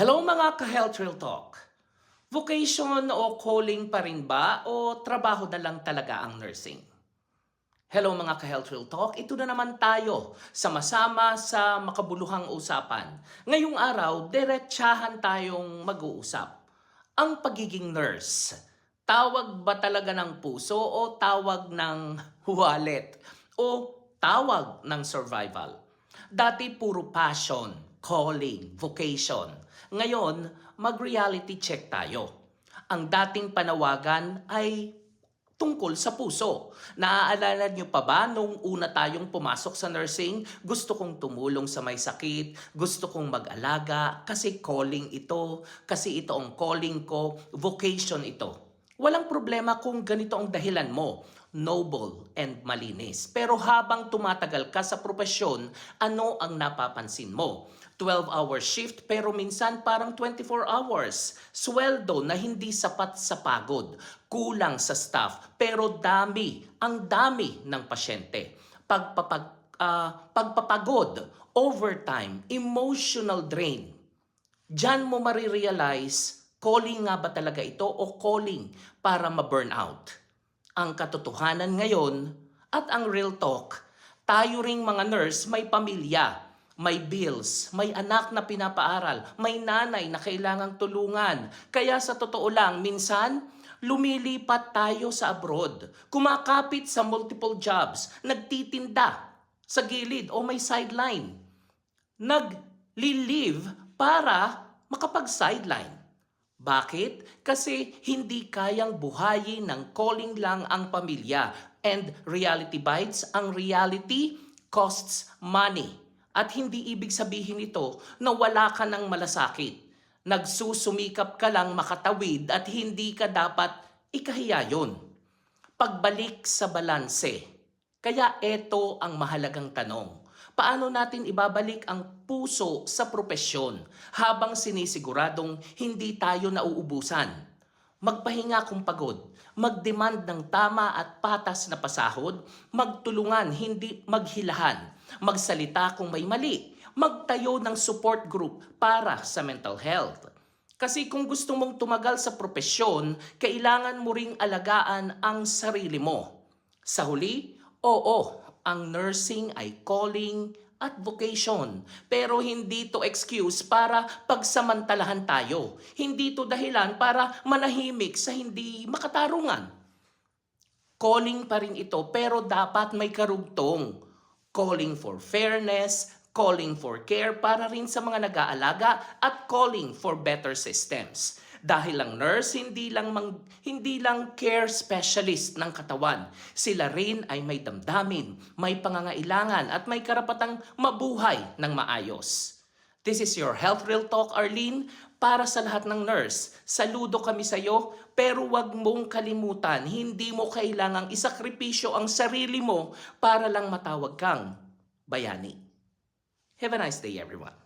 Hello mga ka-Health Real Talk. Vocation o calling pa rin ba o trabaho na lang talaga ang nursing? Hello mga ka-Health Real Talk, ito na naman tayo sama-sama sa makabuluhang usapan. Ngayong araw, diretsahan tayong mag-uusap. Ang pagiging nurse, tawag ba talaga ng puso o tawag ng wallet o tawag ng survival? Dati puro passion, calling, vocation. Ngayon, mag-reality check tayo. Ang dating panawagan ay tungkol sa puso. Naaalala niyo pa ba nung una tayong pumasok sa nursing? Gusto kong tumulong sa may sakit, gusto kong mag-alaga, kasi calling ito, kasi ito ang calling ko, vocation ito. Walang problema kung ganito ang dahilan mo, noble and malinis. Pero habang tumatagal ka sa propesyon, ano ang napapansin mo? 12-hour shift pero minsan parang 24 hours. Sweldo na hindi sapat sa pagod. Kulang sa staff pero dami, ang dami ng pasyente. Pagpapag, ah, pagpapagod, overtime, emotional drain. Diyan mo marirealize, calling nga ba talaga ito o calling para ma-burn out? Ang katotohanan ngayon at ang real talk, tayo ring mga nurse may pamilya, may bills, may anak na pinapaaral, may nanay na kailangang tulungan. Kaya sa totoo lang, minsan, lumilipat tayo sa abroad, kumakapit sa multiple jobs, nagtitinda sa gilid o may sideline nag-live para makapag-sideline. Bakit? Kasi hindi kayang buhayin ng calling lang ang pamilya. And reality bites, ang reality costs money. At hindi ibig sabihin ito na wala ka ng malasakit. Nagsusumikap ka lang makatawid at hindi ka dapat ikahiya yun. Pagbalik sa balanse. Kaya ito ang mahalagang tanong. Paano natin ibabalik ang puso sa propesyon habang sinisiguradong hindi tayo nauubusan? Magpahinga kung pagod, magdemand ng tama at patas na pasahod, magtulungan, hindi maghilahan, magsalita kung may mali, magtayo ng support group para sa mental health. Kasi kung gusto mong tumagal sa propesyon, kailangan mo ring alagaan ang sarili mo. Sa huli, oo, ang nursing ay calling at vocation. Pero hindi to excuse para pagsamantalahan tayo. Hindi to dahilan para manahimik sa hindi makatarungan. Calling pa rin ito pero dapat may karugtong. Calling for fairness, calling for care para rin sa mga nag-aalaga at calling for better systems. Dahil ang nurse hindi lang mang, hindi lang care specialist ng katawan. Sila rin ay may damdamin, may pangangailangan at may karapatang mabuhay ng maayos. This is your Health Real Talk, Arlene. Para sa lahat ng nurse, saludo kami sa iyo, pero wag mong kalimutan, hindi mo kailangang isakripisyo ang sarili mo para lang matawag kang bayani. Have a nice day, everyone.